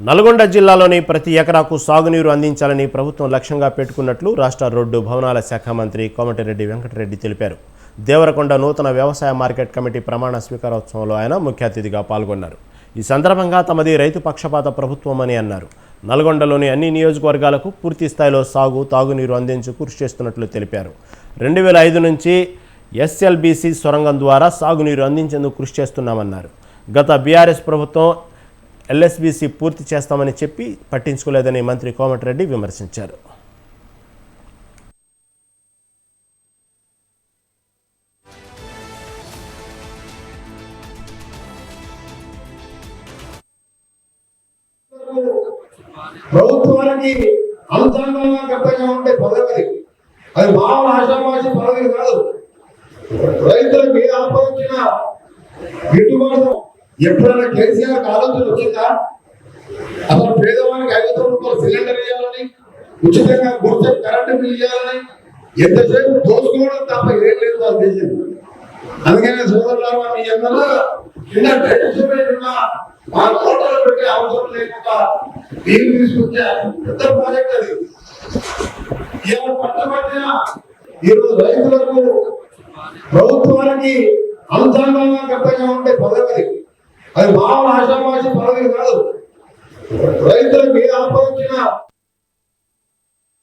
నల్గొండ జిల్లాలోని ప్రతి ఎకరాకు సాగునీరు అందించాలని ప్రభుత్వం లక్ష్యంగా పెట్టుకున్నట్లు రాష్ట్ర రోడ్డు భవనాల శాఖ మంత్రి కోమటిరెడ్డి వెంకటరెడ్డి తెలిపారు. దేవరకొండ నూతన వ్యవసాయ మార్కెట్ కమిటీ ప్రమాణ స్వీకారోత్సవంలో ఆయన ముఖ్య అతిథిగా పాల్గొన్నారు. ఈ సందర్భంగా తమది రైతు పక్షపాత ప్రభుత్వం అని అన్నారు. నల్గొండలోని అన్ని నియోజకవర్గాలకు పూర్తి స్థాయిలో సాగు తాగునీరు అందించు కృషి చేస్తున్నట్లు తెలిపారు. రెండు వేల ఐదు నుంచి ఎస్ఎల్బీసీ సొరంగం ద్వారా సాగునీరు అందించేందుకు కృషి చేస్తున్నామన్నారు. గత బీఆర్ఎస్ ప్రభుత్వం ఎల్ఎస్బీసీ పూర్తి చేస్తామని చెప్పి పట్టించుకోలేదని మంత్రి కోమటిరెడ్డి విమర్శించారు. ప్రభుత్వానికి అంతరంగంగా కర్తవ్యం ఉంటే పదవి. అది మామూలు ఆశామాషి పదవి కాదు. రైతులకు ఏ ఆపద వచ్చినా గిట్టుబాటు ఎప్పుడైనా కేసీఆర్ ఆలోచన వచ్చిందా అసలు పేదవానికి ఐదు వందల రూపాయలు సిలిండర్ ఇవ్వాలని ఉచితంగా గుర్తు కరెంటు బిల్ ఇవ్వాలని ఎంతసేపు దోసుకోవడం తప్ప ఏం లేదు వాళ్ళు చేసింది. అందుకనే సోదరులారా మీ అందరూ మా తోటలో ఆ పెట్టే అవసరం లేకుండా నీళ్ళు తీసుకొచ్చే పెద్ద ప్రాజెక్ట్ అది. ఇవాళ పట్టిన ఈరోజు రైతులకు ప్రభుత్వానికి అనుసంధానకర్తగా ఉండే ఉంటే పదవి అది మామూలు ఆశామాషి పదవి కాదు. రైతులకు ఏ ఆపద వచ్చినా